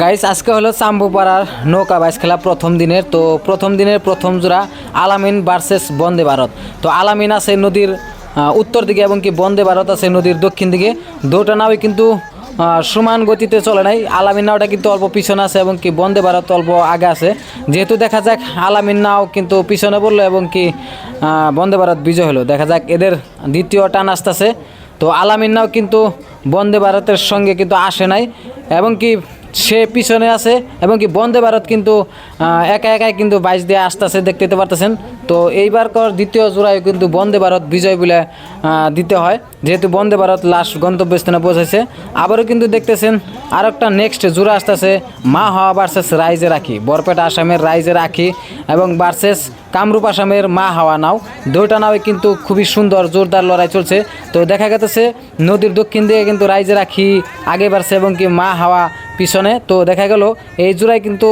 Guys আজকে হলো চাম্বুপাড়ার নৌকা বাইস খেলা প্রথম দিনের। তো প্রথম দিনের প্রথম জোড়া আলামিন ভার্সেস বন্দে ভারত। তো আলামিন আছে নদীর উত্তর দিকে এবং কি বন্দে ভারত আছে নদীর দক্ষিণ দিকে। দুটা নাওই কিন্তু সমান গতিতে চলে নাই। আলামিন নাওটা কিন্তু অল্প পিছনে আছে এবং কি বন্দে ভারত অল্প আগে আছে। যেহেতু দেখা যাক আলামিন নাও কিন্তু পিছনে পড়ল এবং কি বন্দে ভারত বিজয় হলো। দেখা যাক এদের দ্বিতীয় টান আসতেছে। তো আলামিন নাও কিন্তু বন্দে ভারতের সঙ্গে কিন্তু আসে নাই। এবং কি সে পিছনে আছে এবং কি বন্দে ভারত কিন্তু একা একাই কিন্তু বাইশ দিয়ে আসতেছে দেখতে পারতেছেন। তো এইবার কর দ্বিতীয় জোড়ায় কিন্তু বন্দে ভারত বিজয় বলে দিতে হয়। যেহেতু বন্দে ভারত লাস্ট গন্তব্যস্থানে পৌঁছেছে আবারও কিন্তু দেখতেছেন আর একটা নেক্সট জোড়া আসতেছে, মা হওয়া ভার্সেস রাইজে রাখি বরপেটা আসামের রাইজে রাখি এবং ভার্সেস কামরূপ আসামের মা হাওয়া নাও। দুইটা নাওই কিন্তু খুবই সুন্দর, জোরদার লড়াই চলছে। তো দেখা গেছে নদীর দক্ষিণ দিকে কিন্তু রাইজে রাখি আগে বাড়ছে এবং কি মা হাওয়া পিছনে। তো দেখা গেল, এই জোড়ায় কিন্তু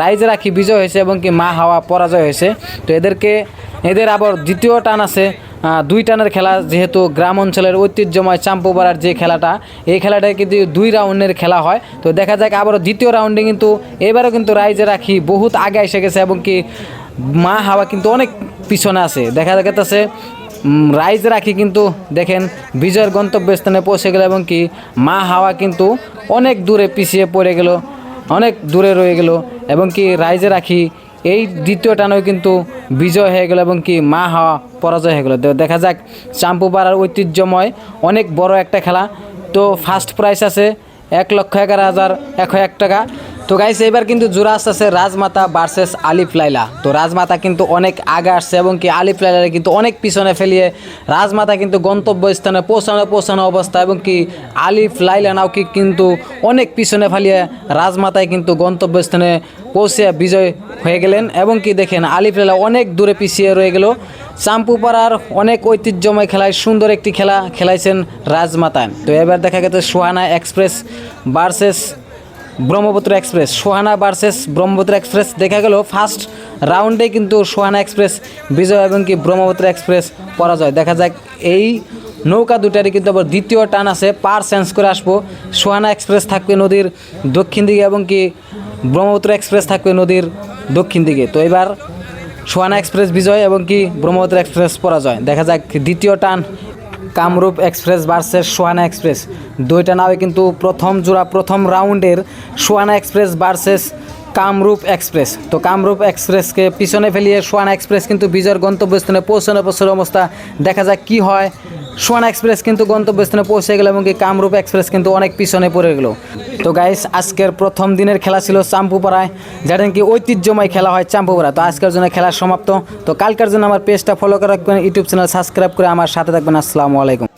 রাইজে রাখি বিজয় হয়েছে এবং কি মা হাওয়া পরাজয় হয়েছে। তো এদেরকে, এদের আবার দ্বিতীয় টান আছে। দুই টানের খেলা যেহেতু গ্রাম অঞ্চলের ঐতিহ্যময় চাম্পুপাড়ার যে খেলাটা, এই খেলাটা কিন্তু দুই রাউন্ডের খেলা হয়। তো দেখা যাক আবারও দ্বিতীয় রাউন্ডে কিন্তু, এবারও কিন্তু রাইজে রাখি বহুত আগে এসে গেছে এবং কি মা হাওয়া কিন্তু অনেক পিছনে আছে। দেখা যাচ্ছে রাইজ রাখি কিন্তু দেখেন, বিজয়ের গন্তব্যস্থানে পৌঁছে গেল এবং কি, মা হাওয়া কিন্তু অনেক দূরে পিছিয়ে পড়ে গেল, অনেক দূরে রয়ে গেল এবং কি রাইজে রাখি, এই দ্বিতীয় টানেও কিন্তু বিজয় হয়ে গেল এবং কি মা হাওয়া পরাজয় হয়ে গেল। দেখা যাক চাম্পুপাড়ার ঐতিহ্যময় অনেক বড় একটা খেলা, তো ফার্স্ট প্রাইস আছে এক লক্ষ এগারো হাজার একশো এক টাকা। তো গাইস এবার কিন্তু জোড়া আসতেছে রাজমাতা ভার্সেস আলিফ লাইলা। তো রাজমাতা কিন্তু অনেক আগে আসছে এবং কি আলিফ লাইলারে কিন্তু অনেক পিছনে ফেলিয়ে রাজমাতা কিন্তু গন্তব্যস্থানে পৌঁছানো পৌঁছানো অবস্থা এবং কি আলিফ লাইলা নাওকে কিন্তু অনেক পিছনে ফেলিয়ে রাজমাতায় কিন্তু গন্তব্যস্থানে পৌঁছে বিজয় হয়ে গেলেন এবং কি দেখেন আলিফ লাইলা অনেক দূরে পিছিয়ে রয়ে গেল। চাম্পুপাড়ার অনেক ঐতিহ্যময় খেলায় সুন্দর একটি খেলা খেলাইছেন রাজমাতায় তো এবার দেখা গেছে Sohana express versus Brahmaputra express. Sohana versus Brahmaputra express. দেখা গেল ফার্স্ট রাউন্ডে কিন্তু সোহানা এক্সপ্রেস বিজয় এবং কি ব্রহ্মপুত্র এক্সপ্রেস পরাজয়। দেখা যাক, এই নৌকা দুটারই কিন্তু আবার দ্বিতীয় টান আছে। পার চেঞ্জ করে আসব। সোহানা এক্সপ্রেস থাকবে নদীর দক্ষিণ দিকে এবং কি ব্রহ্মপুত্র এক্সপ্রেস থাকবে নদীর দক্ষিণ দিকে। তো এবার সোহানা এক্সপ্রেস বিজয় এবং কি ব্রহ্মপুত্র এক্সপ্রেস পরাজয়। দেখা যাক, দ্বিতীয় টান Kamrup express versus Sohana express. দুইটা নাওয়ে কিন্তু প্রথম জোড়া, প্রথম রাউন্ডের Sohana express versus Kamrup express. তো কামরূপ এক্সপ্রেসকে পিছনে ফেলিয়ে সোহানা এক্সপ্রেস কিন্তু বিজয়ের গন্তব্যস্থানে পৌঁছানো পৌঁছানো অবস্থা। দেখা যাক কি হয়। সোহানা এক্সপ্রেস কিন্তু গন্তব্যস্থানে পৌঁছে গেল এবং কি কামরূপ এক্সপ্রেস কিন্তু অনেক পিছনে পড়ে গেল। তো গাইস আজকের প্রথম দিনের খেলা ছিল চাম্পুপাড়ায়। যেটা কি ঐতিহ্যময় খেলা হয় চাম্পুপাড়া। তো আজকের জন্য খেলা সমাপ্ত। তো কালকের জন্য আমার পেজটা ফলো করে রাখবেন ইউটিউব চ্যানেল সাবস্ক্রাইব করে আমার সাথে থাকবেন। আসসালামু আলাইকুম।